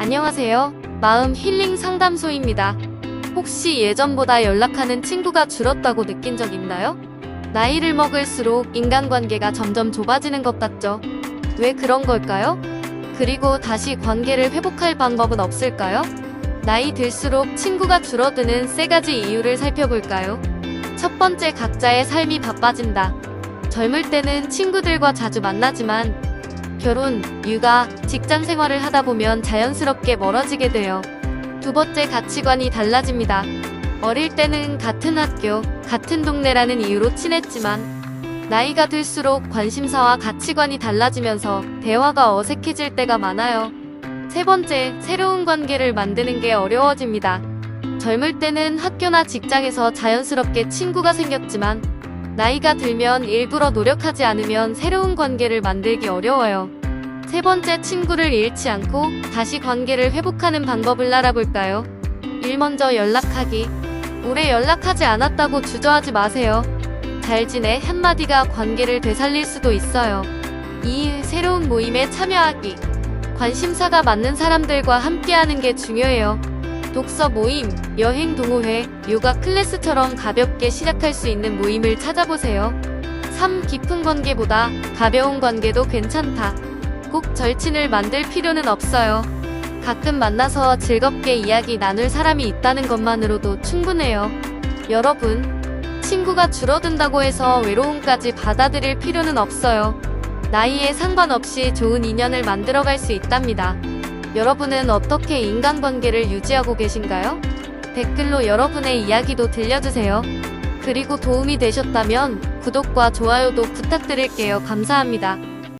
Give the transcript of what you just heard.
안녕하세요. 마음 힐링 상담소입니다. 혹시 예전보다 연락하는 친구가 줄었다고 느낀 적 있나요? 나이를 먹을수록 인간관계가 점점 좁아지는 것 같죠? 왜 그런 걸까요? 그리고 다시 관계를 회복할 방법은 없을까요? 나이 들수록 친구가 줄어드는 세 가지 이유를 살펴볼까요? 첫 번째, 각자의 삶이 바빠진다. 젊을 때는 친구들과 자주 만나지만 결혼, 육아, 직장 생활을 하다 보면 자연스럽게 멀어지게 돼요. 두 번째 가치관이 달라집니다. 어릴 때는 같은 학교, 같은 동네라는 이유로 친했지만 나이가 들수록 관심사와 가치관이 달라지면서 대화가 어색해질 때가 많아요. 세 번째, 새로운 관계를 만드는 게 어려워집니다. 젊을 때는 학교나 직장에서 자연스럽게 친구가 생겼지만 나이가 들면 일부러 노력하지 않으면 새로운 관계를 만들기 어려워요. 세 번째 친구를 잃지 않고 다시 관계를 회복하는 방법을 알아볼까요? 1. 먼저 연락하기. 오래 연락하지 않았다고 주저하지 마세요. 잘 지내 한마디가 관계를 되살릴 수도 있어요. 2. 새로운 모임에 참여하기. 관심사가 맞는 사람들과 함께하는 게 중요해요. 독서 모임, 여행 동호회, 요가 클래스처럼 가볍게 시작할 수 있는 모임을 찾아보세요. 3. 깊은 관계보다 가벼운 관계도 괜찮다. 꼭 절친을 만들 필요는 없어요. 가끔 만나서 즐겁게 이야기 나눌 사람이 있다는 것만으로도 충분해요. 여러분, 친구가 줄어든다고 해서 외로움까지 받아들일 필요는 없어요. 나이에 상관없이 좋은 인연을 만들어갈 수 있답니다. 여러분은 어떻게 인간관계를 유지하고 계신가요? 댓글로 여러분의 이야기도 들려주세요. 그리고 도움이 되셨다면 구독과 좋아요도 부탁드릴게요. 감사합니다.